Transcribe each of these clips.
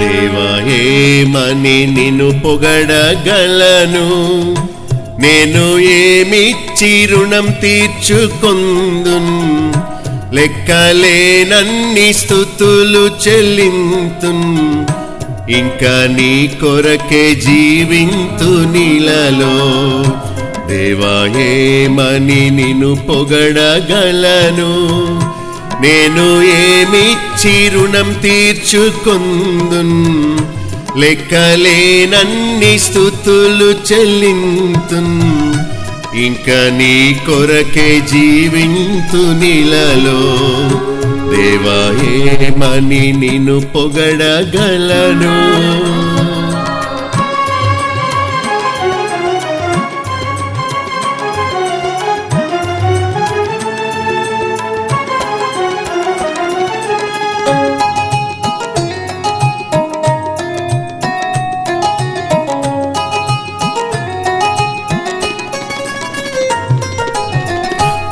దేవ ఏమని నిన్ను పొగడగలను? నేను ఏమిచ్చి రుణం తీర్చుకొందున్? లెక్కలేనన్ని స్థుతులు చెల్లింతున్. ఇంకా నీ కొరకే జీవింతు నీలలో దేవా ఏమని నిన్ను పొగడగలను? నేను ఏమిచ్చి రుణం తీర్చుకొందున్? లెక్కలేనన్ని స్థుతులు చెల్లింతు ఇంకా నీ కొరకే జీవింతు నీలలో. దేవా ఏమని నిన్ను పొగడగలను?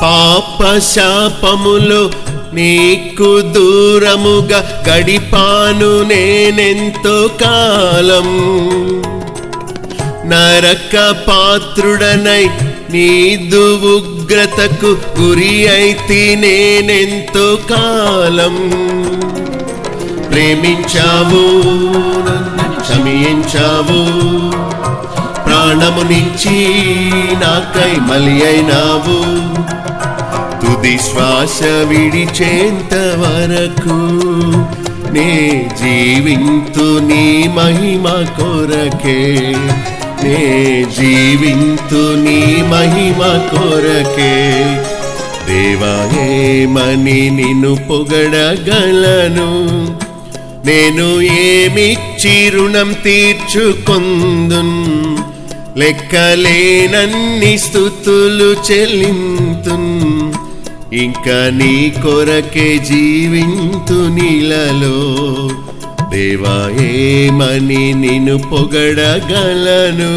పాప శాపములు నీకు దూరముగా గడిపాను నేనెంతో కాలం. నరక పాత్రుడనై నీదు ఉగ్రతకు గురి అయితే నేనెంతో కాలం. ప్రేమించావు నన్ను క్షమించావు ప్రాణమునిచ్చి నాకై మలి అయినావు. తుది శ్వాస విడిచేంత వరకు నే జీవింతు నీ మహిమ కొరకే. నే జీవింతు నీ మహిమ కొరకే. దేవా ఏమని నిన్ను పొగడగలను. నేను ఏమిచ్చి రుణం తీర్చుకొందున్? లెక్కలేనన్ని స్థుతులు చెల్లింతున్. ఇంకా నీ కొరకే జీవింతు నీలలో దేవా ఏమని నిన్ను పొగడగలను?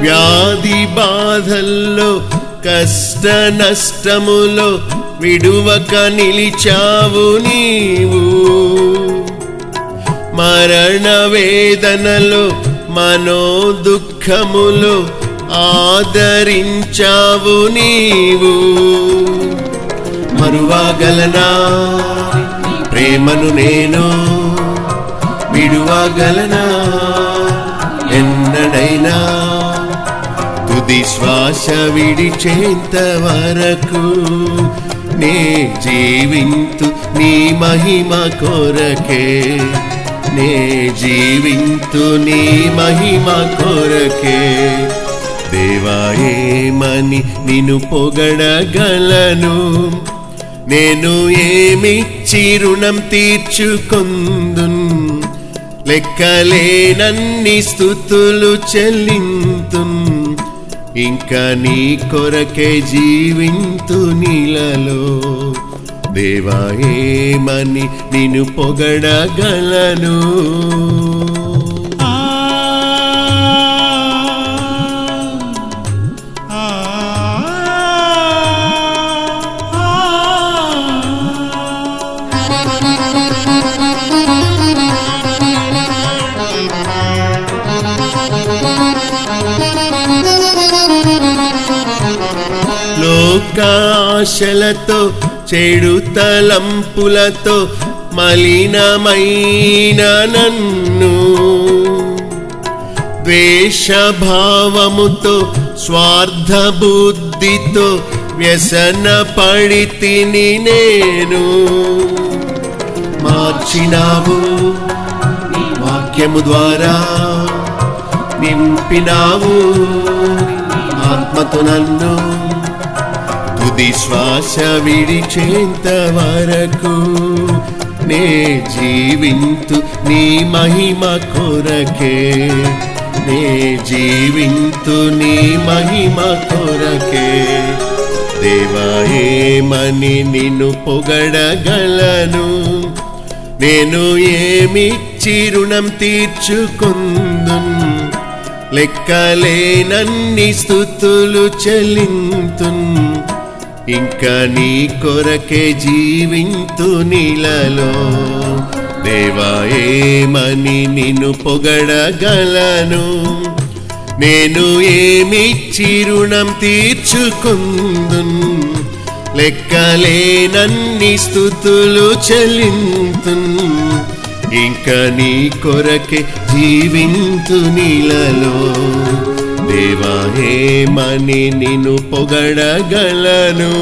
వ్యాధి బాధల్లో కష్ట నష్టములో విడువక నిలిచావు నీవు. మరణ వేదనలో మనో దుఃఖములు ఆదరించావు నీవు. మరువాగలనా? ప్రేమను నేను విడువాగలనా? ఎన్నడైనా తుది శ్వాస విడిచేంత వరకు నే జీవింతు నీ మహిమ కొరకే. నే జీవింతు నీ మహిమ కొరకే. దేవాయేమని నిన్ను పొగడగలను. నేను ఏమిచ్చి రుణం తీర్చుకుంది లెక్కలేనన్ని స్థుతులు చెల్లింతు ఇంకా నీ కొరకే జీవింతు నీలలో. దేవా ఏమని నిన్ను పొగడగలను? లోకాశలతో చెడు తలంపులతో మలినమైన నన్ను. ద్వేషభావముతో స్వార్థ బుద్ధితో వ్యసన పడి తిని నేను. మార్చినావు నీ వాక్యము ద్వారా నింపినావు ఆత్మతో నన్ను. ఆశ విడిచేంత వరకు నే జీవింతు నీ మహిమ కొరకే. నే జీవింతు నీ మహిమ కొరకే. దేవా ఏమని నిన్ను పొగడగలను? నేను ఏమిచ్చి రుణం తీర్చుకుందున్? లెక్కలేనన్ని స్థుతులు చెల్లింతున్? ఇంకా నీ కొరకే జీవింతు నీలలో. దేవా ఏమని నిన్ను పొగడగలను? నేను ఏమిచ్చి రుణం తీర్చుకుందున్? లెక్కలేనన్ని స్థుతులు చెల్లింతున్? ఇంకా నీ కొరకే జీవింతు నీలలో. దేవా ఏమని నిన్ను పొగడగలను.